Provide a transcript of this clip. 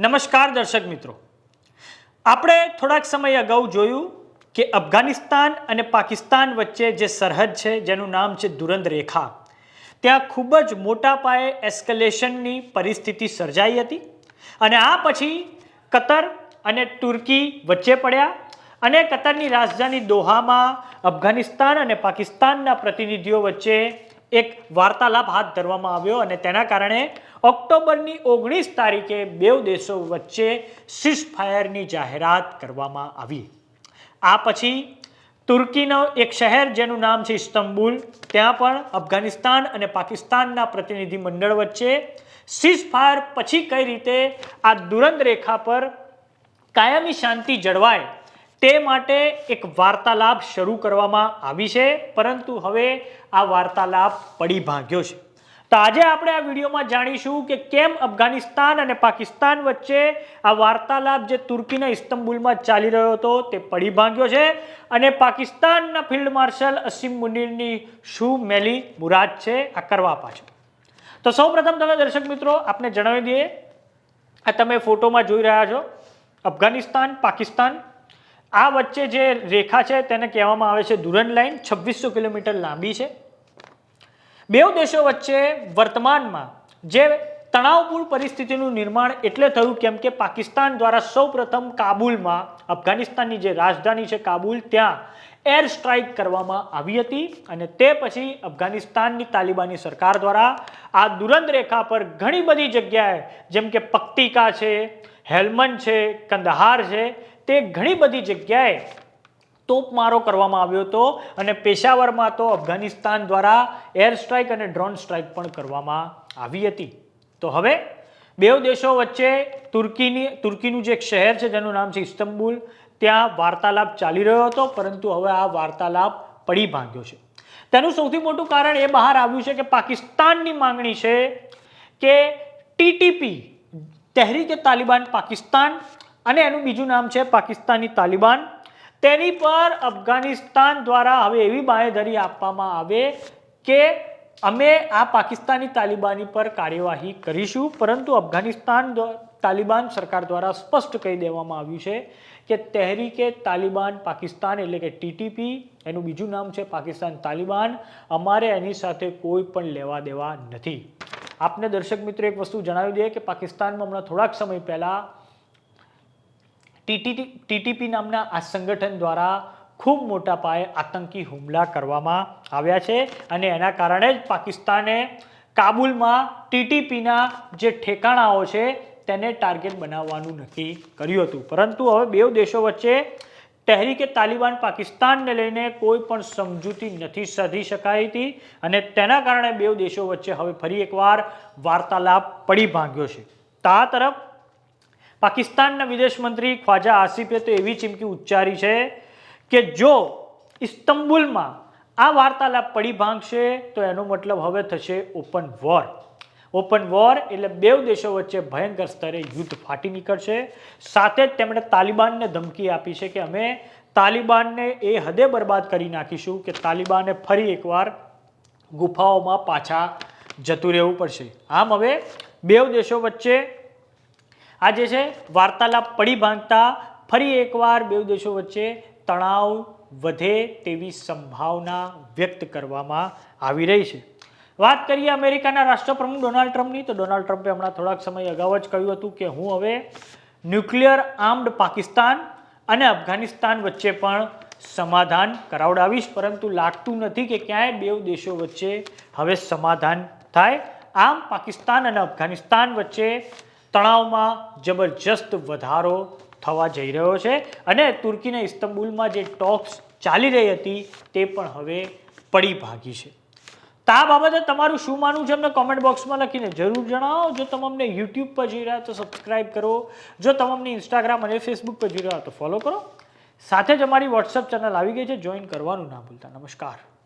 નમસ્કાર દર્શક મિત્રો. આપણે થોડાક સમય અગાઉ જોયું કે અફઘાનિસ્તાન અને પાકિસ્તાન વચ્ચે જે સરહદ છે, જેનું નામ છે દુરંત રેખા, ત્યાં ખૂબ જ મોટા પાયે એસ્કેલેશનની પરિસ્થિતિ સર્જાઈ હતી અને આ પછી કતર અને તુર્કી વચ્ચે પડ્યા અને કતરની રાજધાની દોહામાં અફઘાનિસ્તાન અને પાકિસ્તાનના પ્રતિનિધિઓ વચ્ચે એક વાર્તાલાપ હાથ ધરવામાં આવ્યો અને તેના કારણે ઓક્ટોબરની ઓગણીસ તારીખે બે દેશો વચ્ચે સીઝ ફાયરની જાહેરાત કરવામાં આવી. આ પછી તુર્કીનો એક શહેર જેનું નામ છે ઇસ્તંબુલ, ત્યાં પણ અફઘાનિસ્તાન અને પાકિસ્તાનના પ્રતિનિધિ મંડળ વચ્ચે સીઝ ફાયર પછી કઈ રીતે આ દુરંત રેખા પર કાયમી શાંતિ જળવાય તે માટે એક વાર્તાલાપ શરૂ કરવામાં આવી છે, પરંતુ હવે આ વાર્તાલાપ પડી ભાંગ્યો છે. તો આજે આપણે આ વિડીયોમાં જાણીશું કે કેમ અફઘાનિસ્તાન અને પાકિસ્તાન વચ્ચે આ વાર્તાલાપ જે તુર્કીના ઇસ્તંબુલમાં ચાલી રહ્યો હતો તે પડી ભાંગ્યો છે અને પાકિસ્તાનના ફિલ્ડ માર્શલ અસીમ મુનીરની શું મેલી મુરાદ છે આ કરવા પાછળ તો સૌપ્રથમ તમે દર્શક મિત્રો આપને જણાવી દઈએ, આ તમે ફોટોમાં જોઈ રહ્યા છો, અફઘાનિસ્તાન, પાકિસ્તાન આ વચ્ચે જે રેખા છે તેને કહેવામાં આવે છે દુરન લાઈન છવ્વીસો કિલોમીટર લાંબી છે. બે દેશો વચ્ચે વર્તમાનમાં જે તણાવપૂર્ણ પરિસ્થિતિનું નિર્માણ એટલે થયું કેમ કે પાકિસ્તાન દ્વારા સૌપ્રથમ કાબુલમાં, અફઘાનિસ્તાનની જે રાજધાની છે કાબુલ, ત્યાં એર સ્ટ્રાઇક કરવામાં આવી હતી અને તે પછી અફઘાનિસ્તાનની તાલિબાની સરકાર દ્વારા આ દુરંત રેખા પર ઘણી બધી જગ્યાએ, જેમ કે પક્તિકા છે હેલ્મંડ છે, કંદહાર છે તે ઘણી બધી જગ્યાએ તોપમારો કરવામાં આવ્યો હતો અને પેશાવરમાં તો અફઘાનિસ્તાન દ્વારા એર સ્ટ્રાઇક અને ડ્રોન સ્ટ્રાઇક પણ કરવામાં આવી હતી. તો હવે બે દેશો વચ્ચે તુર્કીની, તુર્કીનું જે એક શહેર છે જેનું નામ છે ઇસ્તંબુલ, ત્યાં વાર્તાલાપ ચાલી રહ્યો હતો, પરંતુ હવે આ વાર્તાલાપ પડી ભાંગ્યો છે. તેનું સૌથી મોટું કારણ એ બહાર આવ્યું છે કે પાકિસ્તાનની માંગણી છે કે ટીટીપી તહેરીકે તાલિબાન પાકિસ્તાન અને એનું બીજું નામ છે પાકિસ્તાની તાલિબાન. તેની પર અફઘાનિસ્તાન દ્વારા હવે એવી બાંહેધરી આપવામાં આવે કે અમે આ પાકિસ્તાની તાલિબાની પર કાર્યવાહી કરીશું. પરંતુ અફઘાનિસ્તાન તાલિબાન સરકાર દ્વારા સ્પષ્ટ કહી દેવામાં આવ્યું છે કે તહેરીકે તાલિબાન પાકિસ્તાન એટલે કે ટીટીપી એનું બીજું નામ છે પાકિસ્તાન તાલિબાન. અમારે એની સાથે કોઈ પણ લેવા દેવા નથી. આપને દર્શક મિત્રો એક વસ્તુ જણાવી દઈએ કે પાકિસ્તાનમાં હમણાં થોડાક સમય પહેલા ટીટીટી ટીટીપી નામના આ સંગઠન દ્વારા ખૂબ મોટા પાયે આતંકી હુમલા કરવામાં આવ્યા છે અને એના કારણે જ પાકિસ્તાને કાબુલમાં ટીટીપીના જે ઠેકાણાઓ છે તેને ટાર્ગેટ બનાવવાનું નક્કી કર્યું હતું. પરંતુ હવે બે દેશો વચ્ચે તહેરીકે તાલિબાન પાકિસ્તાનને લઈને કોઈ પણ સમજૂતી નથી સાધી શકાઈ હતી અને તેના કારણે બે દેશો વચ્ચે હવે ફરી એકવાર વાર્તાલાપ પડી ભાંગ્યો છે. તા તરફ પાકિસ્તાનના વિદેશ મંત્રી ખ્વાજા આસિફે તો એવી ચીમકી ઉચ્ચારી છે કે જો ઇસ્તંબુલમાં આ વાર્તાલાપ પડી ભાંગશે, તો એનો મતલબ હવે થશે ઓપન વોર. ઓપન વોર એટલે બેવ દેશો વચ્ચે ભયંકર સ્તરે યુદ્ધ ફાટી નીકળશે. સાથે જ તેમણે તાલિબાનને ધમકી આપી છે કે અમે તાલિબાનને એ હદે બરબાદ કરી નાખીશું કે તાલિબાને ફરી એકવાર ગુફાઓમાં પાછા જતું રહેવું પડશે. આમ હવે બે દેશો વચ્ચે આ જે છે, વાર્તાલાપ પડી ભાંગતા ફરી એકવાર બે દેશો વચ્ચે તણાવ વધે તેવી સંભાવના વ્યક્ત કરવામાં આવી રહી છે. વાત કરીએ અમેરિકાના રાષ્ટ્રપ્રમુખ ડોનાલ્ડ ટ્રમ્પની, તો ડોનાલ્ડ ટ્રમ્પે હમણાં થોડાક સમય અગાઉ જ કહ્યું હતું કે હું હવે ન્યુક્લિયર આર્મ્ડ પાકિસ્તાન અને અફઘાનિસ્તાન વચ્ચે પણ સમાધાન કરાવડાવીશ, પરંતુ લાગતું નથી કે ક્યાંય બે દેશો વચ્ચે હવે સમાધાન થાય. આમ પાકિસ્તાન અને અફઘાનિસ્તાન વચ્ચે તણાવમાં જબરજસ્ત વધારો થવા જઈ રહ્યો છે અને તુર્કીના ઇસ્તંબુલમાં જે ટોક્સ ચાલી રહી હતી તે પણ હવે પડી ભાગી છે. તો આ બાબતે તમારું શું માનવું છે? અમને કોમેન્ટ બોક્સમાં લખીને જરૂર જણાવો. જો તમે અમને યુટ્યુબ પર જોઈ રહ્યા તો સબસ્ક્રાઈબ કરો. જો તમે અમને ઇન્સ્ટાગ્રામ અને ફેસબુક પર જોઈ રહ્યા તો ફોલો કરો. સાથે જ અમારી વોટ્સઅપ ચેનલ આવી ગઈ છે. જોઈન કરવાનું ના ભૂલતા. નમસ્કાર.